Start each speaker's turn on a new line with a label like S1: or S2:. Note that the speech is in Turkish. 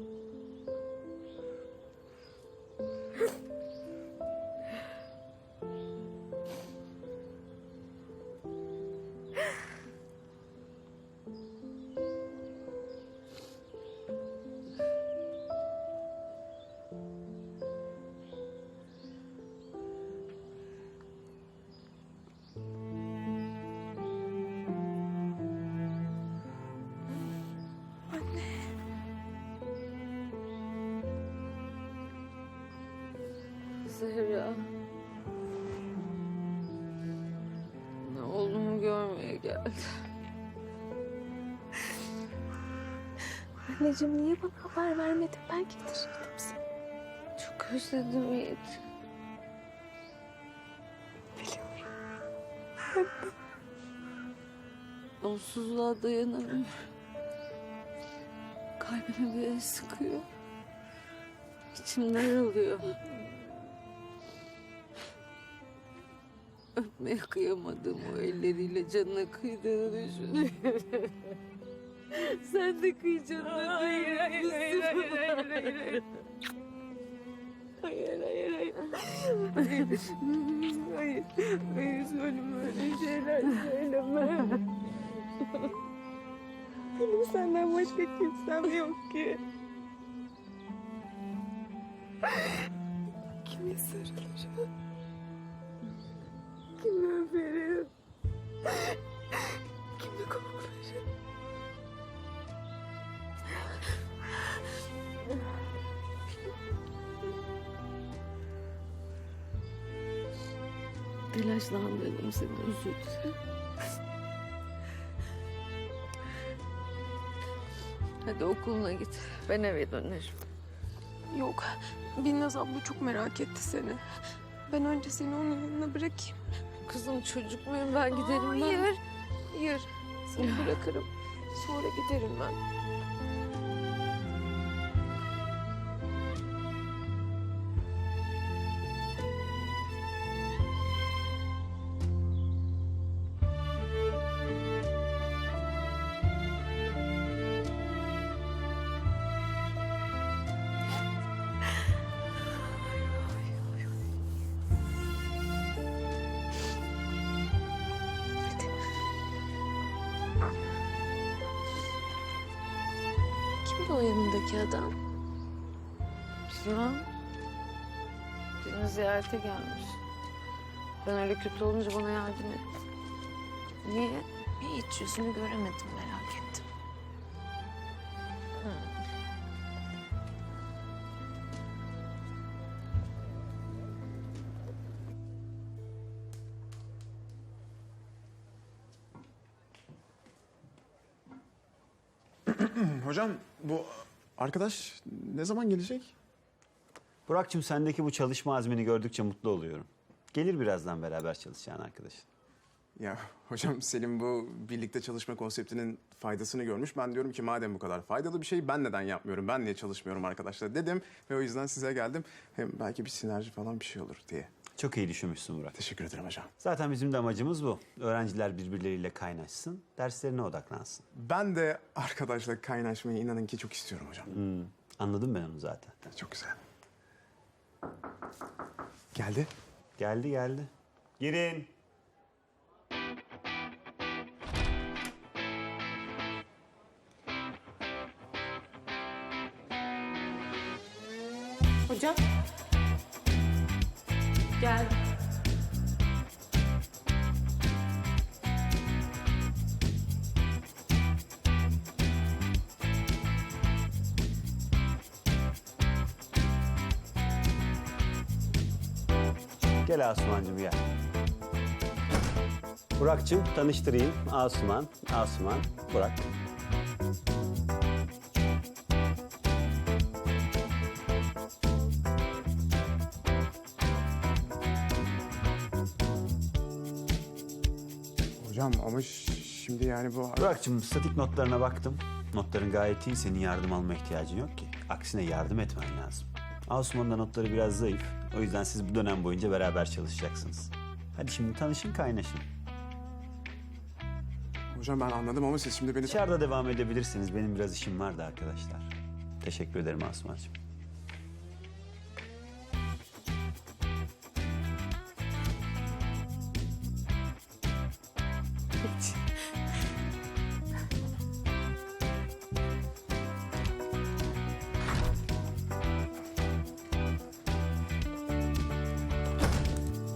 S1: Mm-hmm. Zehra. Ne oğlumu görmeye geldi.
S2: Anneciğim niye bana haber vermedin? Ben getirirdim seni.
S1: Çok özledim Yiğit. Onsuzluğa dayanamıyorum. Kalbimi el sıkıyor. İçimden alıyor. Öpmeye kıyamadım o elleriyle canına kıydığını düşünüyorum. Sen de kıyacaksın. Hayır, hayır, hayır, hayır, hayır, hayır. Hayır, hayır, hayır. Hayır, hayır söyleme öyle şeyler söyleme. Benim senden başka kimsem yok ki. Kime sarılacağım? Telaşlandırdım seni özür dilerim. Hadi okuluna git. Ben eve dönerim.
S2: Yok. Binnaz abla çok merak etti seni. Ben önce seni onun yanına bırakayım.
S1: Kızım çocuk muyum ben giderim ben.
S2: Hayır. Hayır. Seni bırakırım. Sonra giderim ben. Kimdi o yanındaki adam?
S1: Bilmem. Beni ziyarete gelmiş. Ben öyle kötü olunca bana yardım etti. Niye?
S2: Hiç yüzünü göremedim merak ettim.
S3: Hocam bu arkadaş ne zaman gelecek?
S4: Burak'cığım sendeki bu çalışma azmini gördükçe mutlu oluyorum. Gelir birazdan beraber çalışacağın arkadaşın.
S3: Ya hocam Selim bu birlikte çalışma konseptinin faydasını görmüş. Ben diyorum ki madem bu kadar faydalı bir şey ben neden yapmıyorum? Ben niye çalışmıyorum arkadaşlar dedim ve o yüzden size geldim. Hem belki bir sinerji falan bir şey olur diye.
S4: Çok iyi düşünmüşsün Burak.
S3: Teşekkür ederim hocam.
S4: Zaten bizim de amacımız bu. Öğrenciler birbirleriyle kaynaşsın, derslerine odaklansın.
S3: Ben de arkadaşla kaynaşmayı inanın ki çok istiyorum hocam.
S4: Hmm, anladım ben onu zaten.
S3: Çok güzel. Geldi.
S4: Geldi geldi. Girin.
S2: Hocam. Gel.
S4: Gel Asuman'cığım gel. Burak'cığım tanıştırayım. Asuman, Asuman, Burak.
S3: Hocam ama şimdi yani bu...
S4: Burak'cığım statik notlarına baktım. Notların gayet iyi. Senin yardım alma ihtiyacın yok ki. Aksine yardım etmen lazım. Asuman'ın da notları biraz zayıf. O yüzden siz bu dönem boyunca beraber çalışacaksınız. Hadi şimdi tanışın, kaynaşın.
S3: Hocam ben anladım ama siz şimdi beni...
S4: Dışarıda devam edebilirsiniz. Benim biraz işim vardı arkadaşlar. Teşekkür ederim Asumancığım.